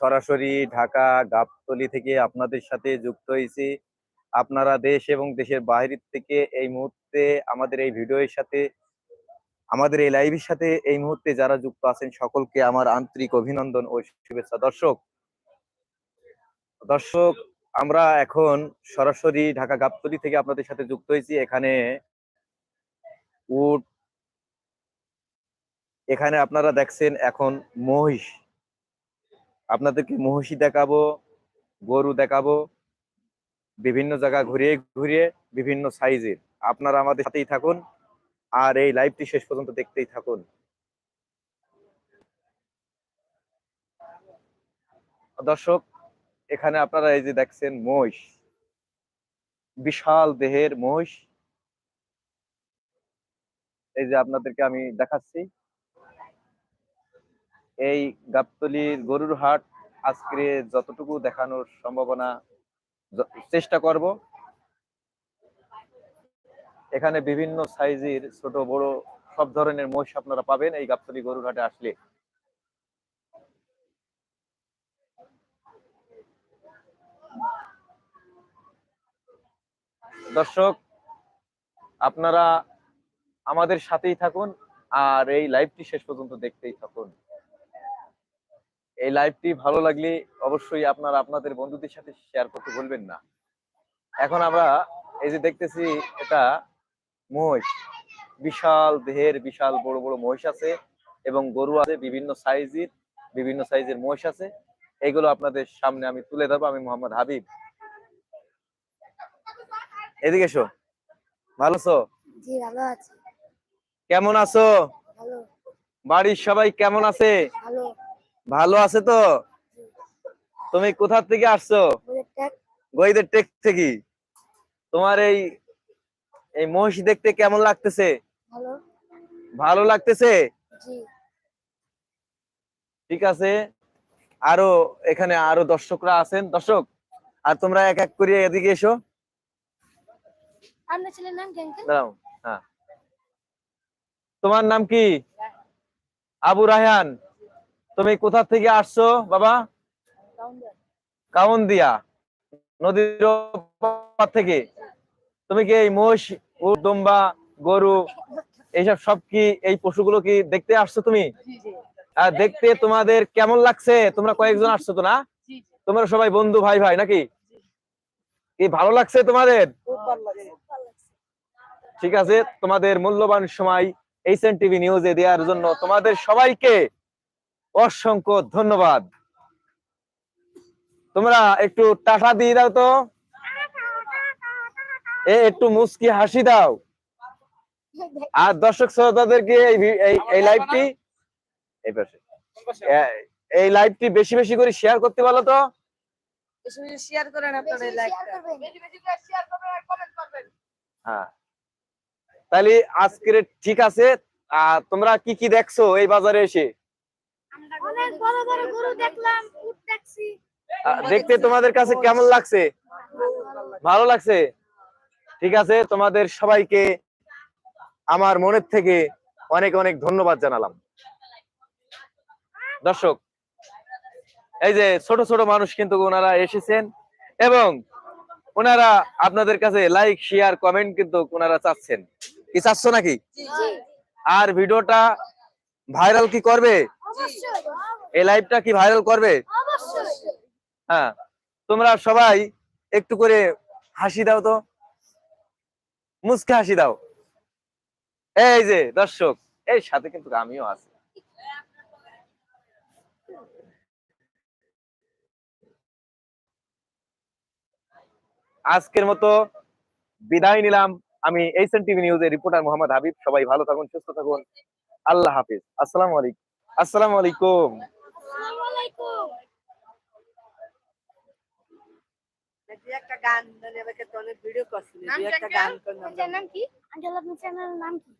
সরাসরি ঢাকা গাবতলি থেকে আপনাদের সাথে যুক্ত হয়েছি। আপনারা দেশ এবং দেশের বাইরে থেকে এই মুহূর্তে আমাদের এই ভিডিওর সাথে, আমাদের এই লাইভের সাথে এই মুহূর্তে যারা যুক্ত আছেন, সকলকে আমার আন্তরিক অভিনন্দন ও শুভেচ্ছা। দর্শক দর্শক, আমরা এখন সরাসরি ঢাকা গাবতলি থেকে আপনাদের সাথে যুক্ত হয়েছি। এখানে উট, এখানে আপনারা দেখছেন এখন মহিষ। আপনাদেরকে মহিষী দেখাবো, গরু দেখাবো, বিভিন্ন জায়গা ঘুরিয়ে ঘুরিয়ে বিভিন্ন সাইজের। আপনারা আমাদের সাথেই থাকুন আর এই লাইভটি শেষ পর্যন্ত দেখতেই থাকুন। দর্শক, এখানে আপনারা এই যে দেখছেন মহিষ। বিশাল দেহের মহিষ। এই যে আপনাদেরকে আমি দেখাচ্ছি। এই গাবতলির গরুর হাট আজকে যতটুকু দেখানোর সম্ভাবনা চেষ্টা করব। এখানে বিভিন্ন সাইজের ছোট, বড় সব ধরনের মহিষ আপনারা পাবেন এই গাবতলি গরুর হাটে আসলে। দর্শক, আপনারা আমাদের সাথেই থাকুন আর এই লাইভটি শেষ পর্যন্ত দেখতেই থাকুন। এই লাইভটি ভালো লাগলে অবশ্যই আপনারা আপনাদের বন্ধুদের সাথে শেয়ার করতে ভুলবেন না। এখন আমরা এই যে দেখতেছি এটা মহিষ। বিশাল দেহের বিশাল বড় বড় মহিষ আছে এবং গরু আছে বিভিন্ন সাইজের বিভিন্ন সাইজের মহিষ আছে। এগুলো আপনাদের সামনে আমি তুলে ধরবো আমি মোহাম্মদ হাবিব। এদিকে এসো। ভালো আছো? জি ভালো আছি। কেমন আছো? ভালো। বাড়ির সবাই কেমন আছে? ভালো। ভালো আছে তো? তুমি কোথা থেকে আসছো? গইদের টেক থেকে। তোমার এই এই মহিষ দেখতে কেমন লাগতেছে? ভালো। লাগতেছে? ঠিক আছে। আরও এখানে আরও দর্শকরা আছেন। দর্শক আর তোমরা এক এক করে এদিকে এসো। দাঁড়াও হ্যাঁ। তোমার নাম কি? আবু রায়হান। তুমি কোথা থেকে আসছো, বাবা? কাউন দিয়া নদীর থেকে। তুমি কি এই মোষ উট, দুম্বা, গরু, এইসব সব কি এই পশুগুলো কি দেখতে আসছো তুমি? দেখতে তোমাদের কেমন লাগছে? তোমরা কয়েকজন আসছো তো না? তোমরা সবাই বন্ধু ভাই ভাই নাকি? কি ভালো লাগছে তোমাদের? ঠিক আছে, তোমাদের মূল্যবান সময় এইচএন টিভি নিউজে দেওয়ার জন্য তোমাদের সবাইকে অসংখ্য ধন্যবাদ। তোমরা একটু টাকা দিয়ে দাও তো। একটু মুস্কি হাসি দাও। আর দর্শক শ্রোতাদেরকে এই লাইভটি এই পাশে। এই লাইভটি বেশি বেশি করে শেয়ার করতে বলো তো। বেশি বেশি শেয়ার করেন আপনার এই লাইভটা হ্যাঁ। তাহলে আজকের ঠিক আছে। আর তোমরা কি কি দেখছ এই বাজারে এসে? গরু দেখলাম উট দেখছি। দেখতে তোমাদের কাছে কেমন লাগছে? ভালো লাগছে? ঠিক আছে তোমাদের সবাইকে আমার মনের থেকে অনেক অনেক ধন্যবাদ জানালাম। দর্শক এই যে ছোট ছোট মানুষ কিন্তু ওনারা এসেছেন এবং ওনারা আপনাদের কাছে লাইক শেয়ার কমেন্ট কিন্তু ওনারা চাচ্ছেন। কি চাচ্ছ নাকি? আর ভিডিওটা ভাইরাল কি করবে? এই লাইভটা কি ভাইরাল করবে? হ্যাঁ তোমরা সবাই একটু করে হাসি দাও তো। মুসকে হাসি দাও। এই যে দর্শক এই সাথে কিন্তু আমিও আছি। আজকের মতো বিদায় নিলাম। আমি এইচএন টিভি নিউজের রিপোর্টার মোহাম্মদ হাবিব। সবাই ভালো থাকুন সুস্থ থাকুন। আল্লাহ হাফিজ। আসসালামু আলাইকুম। আসসালামু আলাইকুম। একটা গান মানে আমাকে তো অনেক ভিডিও করছিল একটা গান নাম কি? আপনার চ্যানেলের নাম কি?